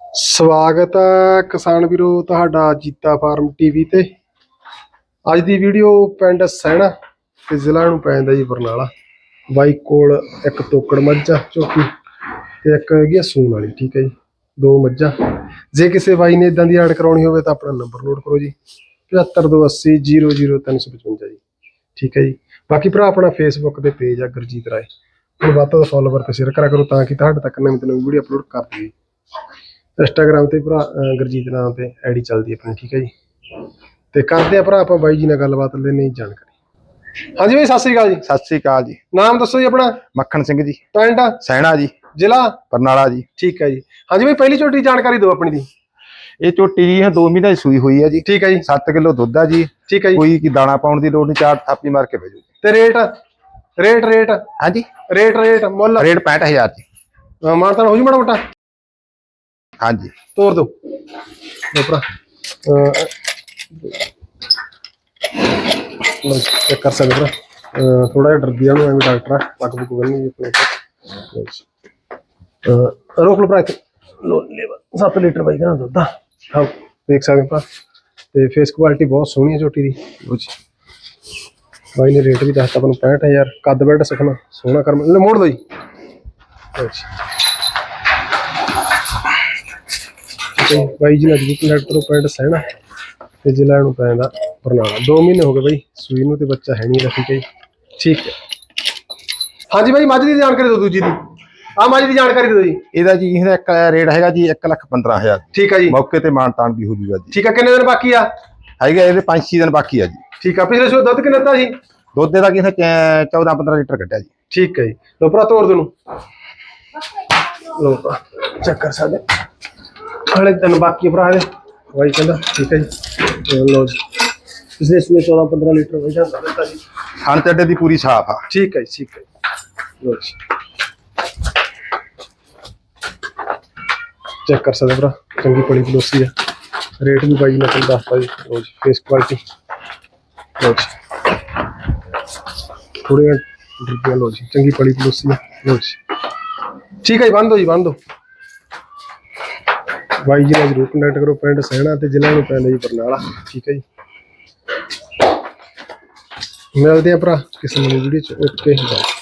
ਸਵਾਗਤ ਹੈ ਕਿਸਾਨ ਵੀਰੋ ਤੁਹਾਡਾ ਜੀਤਾ ਫਾਰਮ ਟੀਵੀ ਤੇ। ਅੱਜ ਦੀ ਵੀਡੀਓ ਪਿੰਡ ਸੈਣਾ ਤੇ ਜ਼ਿਲ੍ਹਾ ਨੂੰ ਪੈਂਦਾ ਜੀ ਬਰਨਾਲਾ। ਬਾਈ ਕੋਲ ਇੱਕ ਤੋਕੜ ਮੱਝ ਆ ਝੋਟੀ ਤੇ ਇੱਕ ਹੈਗੀ ਆ ਸੂਣ ਵਾਲੀ, ਠੀਕ ਹੈ ਜੀ, ਦੋ ਮੱਝਾਂ। ਜੇ ਕਿਸੇ ਬਾਈ ਨੇ ਇਦਾਂ ਦੀ ਐਡ ਕਰਾਉਣੀ ਹੋਵੇ ਤਾਂ ਆਪਣਾ ਨੰਬਰ ਨੋਟ ਕਰੋ ਜੀ 7528000355 ਜੀ, ਠੀਕ ਹੈ ਜੀ। ਬਾਕੀ ਭਰਾ ਆਪਣਾ ਫੇਸਬੁੱਕ ਤੇ ਪੇਜ ਆ, ਗੁਰਜੀਤ ਰਾਏ। ਉਹ ਵੱਧ ਤੋਂ ਫੋਲੋਵਰ ਤੇ ਸ਼ੇਅਰ ਕਰਾ ਕਰੋ ਤਾਂ ਕਿ ਤੁਹਾਡੇ ਤੱਕ ਨਵੀਂ ਤੋਂ ਨਵੀਂ ਵੀਡੀਓ ਅਪਲੋਡ ਕਰ ਦਈਏ। ਇੰਸਟਾਗ੍ਰਾਮ ਤੇ ਭਰਾ ਅਹ ਗੁਰਜੀਤ ਨਾਮ ਤੇ ਆਈਡੀ ਚੱਲਦੀ ਹੈ ਆਪਣੀ ਠੀਕ ਹੈ ਜੀ? ਤੇ ਕਰਦੇ ਆ ਭਰਾ ਆਪਾਂ ਬਾਈ ਜੀ ਨਾਲ ਗੱਲਬਾਤ ਲੈਣੇ ਹੀ ਜਾਣਕਾਰੀ। ਹਾਂਜੀ ਬਾਈ ਸਤਿ ਸ੍ਰੀ ਅਕਾਲ ਜੀ। ਸਤਿ ਸ੍ਰੀ ਅਕਾਲ ਜੀ। ਨਾਮ ਦੱਸੋ ਜੀ ਆਪਣਾ? ਮੱਖਣ ਸਿੰਘ ਜੀ। ਪਿੰਡ? ਸੈਣਾ ਜੀ। ਜ਼ਿਲ੍ਹਾ? ਬਰਨਾਲਾ ਜੀ। ਠੀਕ ਹੈ ਜੀ। ਹਾਂਜੀ ਬਾਈ ਪਹਿਲੀ ਛੋਟੀ ਜਾਣਕਾਰੀ ਦਿਓ ਆਪਣੀ ਦੀ। ਇਹ ਝੋਟੀ ਜੀ 2 ਮਹੀਨੇ ਦੀ ਸੂਈ ਹੋਈ ਹੈ ਜੀ। ਠੀਕ ਹੈ ਜੀ। 7 ਕਿਲੋ ਦੁੱਧ ਆ ਜੀ। ਠੀਕ ਹੈ ਜੀ। ਕੋਈ ਕੀ ਦਾਣਾ ਪਾਉਣ ਦੀ ਲੋੜ ਨਹੀਂ ਚਾਰ ਥਾਪੀ ਮਾਰ ਕੇ ਭੇਜੋ ਤੇ ਰੇਟ? Rate rate? ਹਾਂਜੀ। ਰੇਟ ਰੇਟ ਮੁੱਲ? ਰੇਟ 65000 ਜੀ। ਮਾਨਤਾਨ ਹੋ ਜੂ ਮਾੜਾ ਮੋਟਾ? ਹਾਂਜੀ। ਤੋਰ ਦੋ ਲੋ ਭਰਾ। ਅਹ ਚੈੱਕ ਕਰ ਸਕਦੇ ਭਰਾ। ਥੋੜਾ ਜਿਹਾ ਡਰਦੀ ਆ ਉਹਨੂੰ ਐਵੇਂ ਡਾਕਟਰ ਆ, ਪੱਗ ਪੁੱਗ ਬੰਨੀ ਜੀ। ਆਪਣੇ ਰੋਕ ਲਓ ਭਰਾ ਲੋ ਲੈ 7 ਲੀਟਰ ਬਾਈ ਕਹਿੰਦਾ ਦੁੱਧ ਆ। ਦੇਖ ਸਕਦੇ ਭਰਾ। ਤੇ ਫੇਸ ਕੁਆਲਿਟੀ ਬਹੁਤ ਸੋਹਣੀ ਹੈ ਝੋਟੀ ਦੀ। ਲਓ ਜੀ। ਬਾਈ ਨੇ ਰੇਟ ਵੀ ਦੱਸਤਾ, ਆਪਾਂ ਨੂੰ 65000 ਕੱਦ ਬੈਡ ਸੁਖਣਾ, ਸੋਹਣਾ ਕਰਮ ਲੈ, ਮੋੜ ਦੋ ਜੀ। ਅੱਛਾ ਜੀ। ਬਾਈ ਜੀ ਕੰਟੈਕਟ ਕਰੋ ਪਿੰਡ ਸਹਿਣਾ ਤੇ ਜ਼ਿਲ੍ਹਾ ਨੂੰ ਪੈਂਦਾ ਬਰਨਾਲਾ 2 ਮਹੀਨੇ ਹੋ ਗਏ ਬਾਈ ਸੂਈ ਨੂੰ ਤੇ ਬੱਚਾ ਹੈ ਨਹੀਂ ਹੈ ਜੀ ਠੀਕ ਹੈ। ਹਾਂਜੀ ਬਾਈ ਮੱਝ ਦੀ ਜਾਣਕਾਰੀ ਦਿਓ ਦੂਜੀ ਦੀ। ਆ ਮੱਝ ਦੀ ਜਾਣਕਾਰੀ ਦਿਓ ਜੀ। ਇਹਦਾ ਜੀ ਇਹਦਾ ਇੱਕ ਰੇਟ ਹੈਗਾ ਜੀ 1 ਲੱਖ 15000 ਠੀਕ ਹੈ ਜੀ। ਮੌਕੇ ਤੇ ਮਾਨ ਤਾਨ ਵੀ ਹੋ ਜੂਗਾ ਜੀ। ਠੀਕ ਹੈ ਕਿੰਨੇ ਦਿਨ ਬਾਕੀ ਆ? ਹੈਗਾ ਇਹਦੇ 5-6 ਦਿਨ ਬਾਕੀ ਆ ਜੀ। ਠੀਕ ਆ ਪਿਛਲੇ ਸੋ ਦੁੱਧ ਕਿੰਨਾ ਦਿੱਤਾ ਸੀ? ਦੁੱਧ ਦਾ ਕੀ 14-15 ਲੀਟਰ ਕੱਢਿਆ ਜੀ। ਠੀਕ ਹੈ ਜੀ। ਲੋ ਭਰਾ ਤੋੜ ਦੋ ਨੂੰ ਲੋ ਭਰਾ ਚੈੱਕ ਹਲੇ ਦਿਨ ਬਾਕੀ ਭਰਾ ਦੇ ਬਾਈ ਕਹਿੰਦਾ ਠੀਕ ਹੈ ਜੀ। ਲੋ ਜੀ। ਪਿਛਲੇ ਸੂਏ 14 15 ਲੀਟਰ ਵਜਾ ਦਿੱਤਾ ਜੀ। ਖਾਣ ਤੇ ਅੱਡੇ ਦੀ ਪੂਰੀ ਸਾਫ਼ ਆ। ਠੀਕ ਹੈ ਠੀਕ ਹੈ। ਲਓ ਜੀ। ਚੈੱਕ ਕਰ ਸਕਦੇ ਭਰਾ ਚੰਗੀ ਪੜੀ ਪਲੋਸੀ ਆ। ਰੇਟ ਵੀ ਬਾਈ ਨੇ ਤੁਹਾਨੂੰ ਦੱਸਤਾ ਜੀ। ਲਓ ਜੀ ਫੇਸ ਕੁਆਲਿਟੀ ਲਓ ਜੀ। ਥੋੜੀਆਂ ਡਰਦੀਆਂ ਲਓ ਜੀ। ਚੰਗੀ ਪੜੀ ਪਲੋਸੀ ਆ। ਲਓ ਜੀ। ਠੀਕ ਹੈ ਜੀ ਬੰਦ ਦੋ ਜੀ ਬੰਦ ਦੋ ਬਾਈ ਜੀ ਨਾਲ ਜਰੂਰ ਕੰਟੈਕਟ ਕਰੋ ਪਿੰਡ ਸਹਿਣਾ ਤੇ ਜ਼ਿਲ੍ਹਾ ਨੂੰ ਪੈਂਦਾ ਜੀ ਬਰਨਾਲਾ। ਠੀਕ ਹੈ ਜੀ। ਮਿਲਦੇ ਆ ਭਰਾ ਕਿਸੇ ਨਵੀਂ ਵੀਡੀਓ ਚ। Okay bye